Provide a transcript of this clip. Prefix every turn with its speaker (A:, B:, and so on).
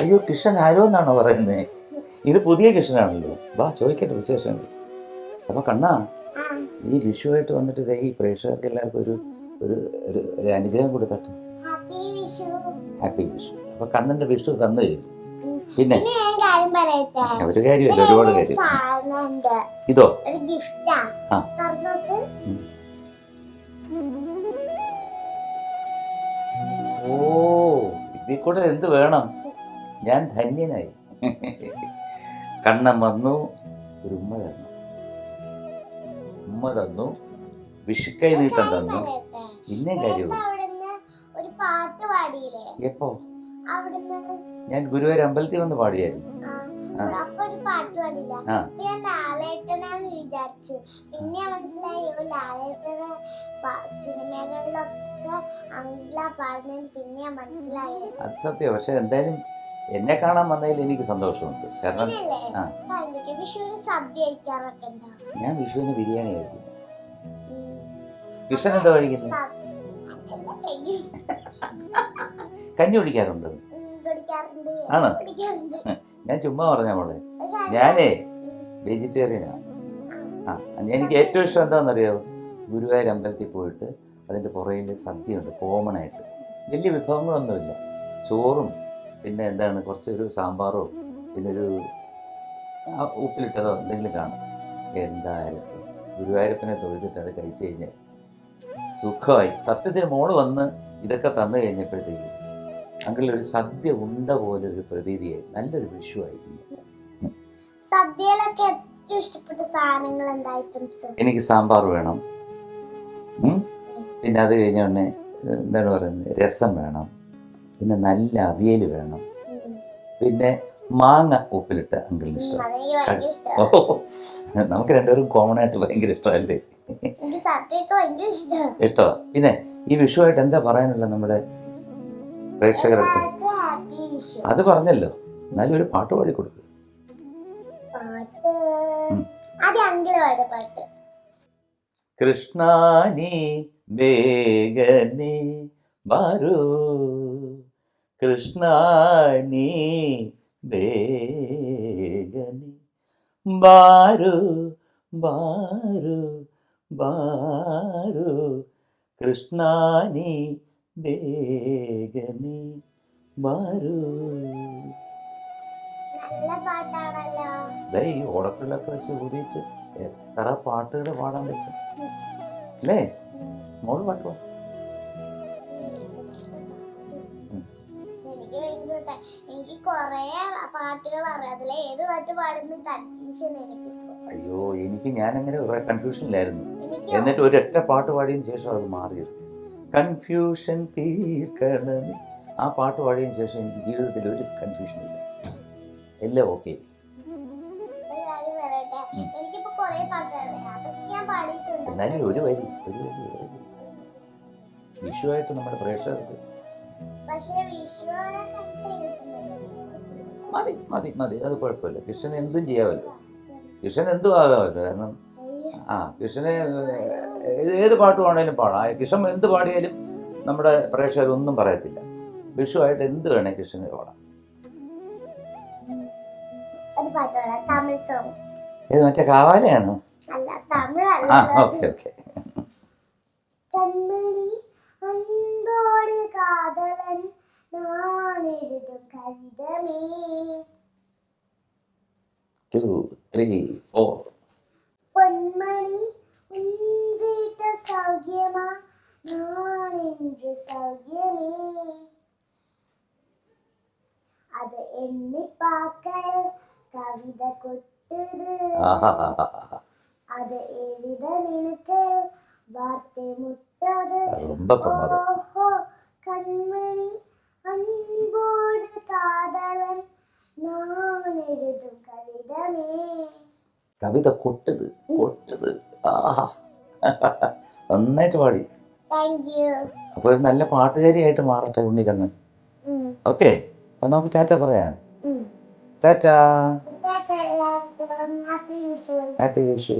A: അയ്യോ കൃഷ്ണൻ ആരോ എന്നാണോ പറയുന്നത് ഇത് പുതിയ കൃഷ്ണനാണല്ലോ. വാ ചോദിക്കട്ടെ വിശേഷം അപ്പൊ കണ്ണാ ഈ വിഷുവായിട്ട് വന്നിട്ട് ദേ ഈ പ്രേക്ഷകർക്ക് എല്ലാവർക്കും ഒരു ഒരു ഒരു അനുഗ്രഹം കൊടുത്തട്ടെ.
B: ഹാപ്പി വിഷു.
A: ഹാപ്പി വിഷു. അപ്പൊ കണ്ണന്റെ വിഷു തന്നു കഴിഞ്ഞു. പിന്നെ? ഒരു കാര്യമില്ല ഒരുപാട് കാര്യം ഇതോ? ആ. ഓ ഇതിൽ കൂടെ എന്ത് വേണം? ഞാൻ ധന്യനായി. കണ്ണം വന്നു ഒരു ഉമ്മ തന്നു. ഉമ്മ തന്നു വിഷുക്കൈ നീട്ടം തന്നു.
B: ഇന്നേ
A: കാര്യവും എപ്പോ? ഞാൻ ഗുരുവായൂർ അമ്പലത്തിൽ വന്ന് പാടിയായിരുന്നു.
B: പിന്നെ മനസ്സിലായി ലാലേട്ടന് സിനിമകളിലൊക്കെ പാടുന്നതിന് പിന്നെ മനസ്സിലായി.
A: അത് സത്യം. പക്ഷെ എന്തായാലും എന്നെ കാണാൻ വന്നതിൽ എനിക്ക് സന്തോഷമുണ്ട്. കാരണം ആ. ഞാൻ വിഷുവിന് ബിരിയാണി കഴിക്കുന്നു. കൃഷ്ണൻ എന്താ കഴിക്കുന്നത്. കഞ്ഞി കുടിക്കാറുണ്ട്? ആണോ? ഞാൻ ചുമ്മാ പറഞ്ഞ മോളെ. ഞാനേ വെജിറ്റേറിയനാണ്
B: ആ.
A: ആ എനിക്ക് ഏറ്റവും ഇഷ്ടം എന്താണെന്നറിയോ? ഗുരുവായൂർ അമ്പലത്തിൽ പോയിട്ട് അതിന്റെ പുറയിൽ സദ്യയുണ്ട് കോമൺ ആയിട്ട്. വലിയ വിഭവങ്ങളൊന്നുമില്ല. ചോറും പിന്നെ എന്താണ് കുറച്ചൊരു സാമ്പാറോ പിന്നെ ഒരു ഉപ്പിലിട്ടതോ എന്തെങ്കിലും കാണും. എന്താ രസം. ഗുരുവായൂരപ്പനെ തൊഴുതിട്ട് അത് കഴിച്ചു കഴിഞ്ഞാൽ സുഖമായി. സത്യത്തിന് മോൾ വന്ന് ഇതൊക്കെ തന്നു കഴിഞ്ഞപ്പോഴത്തേക്ക് അങ്ങനെ ഒരു സദ്യ ഉണ്ട പോലെ ഒരു പ്രതീതിയായി. നല്ലൊരു വിഷുവായിരുന്നു
B: സദ്യയിലൊക്കെ ഏറ്റവും ഇഷ്ടപ്പെട്ട സാധനങ്ങൾ എന്താ ഐറ്റംസ്
A: എനിക്ക് സാമ്പാർ വേണം. പിന്നെ അത് കഴിഞ്ഞ ഉടനെ എന്താണ് പറയുന്നത്? രസം വേണം. പിന്നെ നല്ല അവിയൽ വേണം. പിന്നെ മാങ്ങ ഉപ്പിലിട്ട അങ്കിളിന് ഇഷ്ടം. ഓ നമുക്ക് രണ്ടുപേരും കോമൺ ആയിട്ട് ഭയങ്കര ഇഷ്ടമല്ലേ
B: ഇഷ്ടമാണ്
A: പിന്നെ ഈ വിഷുവായിട്ട് എന്താ പറയാനുള്ളത് നമ്മുടെ പ്രേക്ഷകരുടെ അടുത്ത്?
B: ഹാപ്പി വിഷു.
A: അത് പറഞ്ഞല്ലോ. എന്നാലും ഒരു പാട്ട് പാടി കൊടുക്കും.
B: കൃഷ്ണാനി
A: ഉം.
B: ആദ്യം അങ്കിൾ
A: നീ വേഗനെ ബാരു വേഗനെ ബാരു ബാരു കൃഷ്ണ കൃഷ്ണാനി ദേഗനി ബാരു. ഈ ഓടക്കുള്ളൊക്കെ വെച്ച് ഊതിയിട്ട് എത്ര പാട്ടുകൾ പാടാൻ പറ്റും. അല്ലേ? മോൾ പാട്ട് പാടും. ഉം.
B: ഭയങ്കര എനിക്ക് കൊറേ പാട്ടുകൾ അറിയാം. അതിലെ ഏത് പാട്ട് പാടുന്ന കൺഫ്യൂഷൻ എനിക്ക്
A: അയ്യോ എനിക്ക് ഞാനങ്ങനെ കുറെ കൺഫ്യൂഷനിലായിരുന്നു എന്നിട്ട് ഒരൊറ്റ പാട്ട് പാടിയതിന് ശേഷം അത് മാറി കൺഫ്യൂഷൻ തീർക്കണം ആ പാട്ട് പാടിയതിന് ശേഷം എനിക്ക് ജീവിതത്തിൽ ഒരു കൺഫ്യൂഷൻ ഇല്ല. എല്ലാം ഓക്കെ
B: ഞാൻ
A: എന്നാലും ഒരു വരി ഒരു വരി. വിഷുവായിട്ട് നമ്മുടെ പ്രേക്ഷകർക്ക് മതി മതി മതി. അത് കുഴപ്പമില്ല. കൃഷ്ണൻ എന്തും ചെയ്യാമല്ലോ. കൃഷ്ണൻ എന്തും ആകാമല്ലോ. കാരണം ആ കൃഷ്ണനെ ഏത് പാട്ട് വേണേലും പാടാം. കൃഷ്ണൻ എന്ത് പാടിയാലും നമ്മുടെ പ്രേക്ഷകരൊന്നും പറയത്തില്ല. വിഷുവായിട്ട് എന്ത് വേണേൽ കൃഷ്ണന് പാടാം. ഏത് മറ്റേ കാവാലയാണ്? ആ ഓക്കെ ഓക്കെ.
B: அன்போடு காதலன் நான் எழுதும் கடிதமே
A: டூ த்ரீ ஃபோர்
B: பொன்மணி உன் வீட்டு சௌக்கியமா? நான் என்று சௌக்கியமே. அதை எண்ணி பார்க்க கவிதை கொட்டுது. அதை எழுத நினைக்க
A: ரொம்ப பிரமாதம்
B: ஓஹோ கண்மணி அன்போடு காதலன் நான் எழுதும் கடிதமே
A: കവിത കൊട്ടത് കൊട്ടത് ആഹാ നന്നായിട്ട് പാടി
B: താങ്ക് യു
A: അപ്പോൾ ഒരു നല്ല പാട്ടുകാരിയായിട്ട് മാറട്ടെ ഉണ്ണിക്കണ്ണൻ ഓക്കെ അപ്പം നമുക്ക് ടാറ്റ പറയാം ടാറ്റ
B: എല്ലാവർക്കും ഹാപ്പി വിഷു
A: ഹാപ്പി വിഷു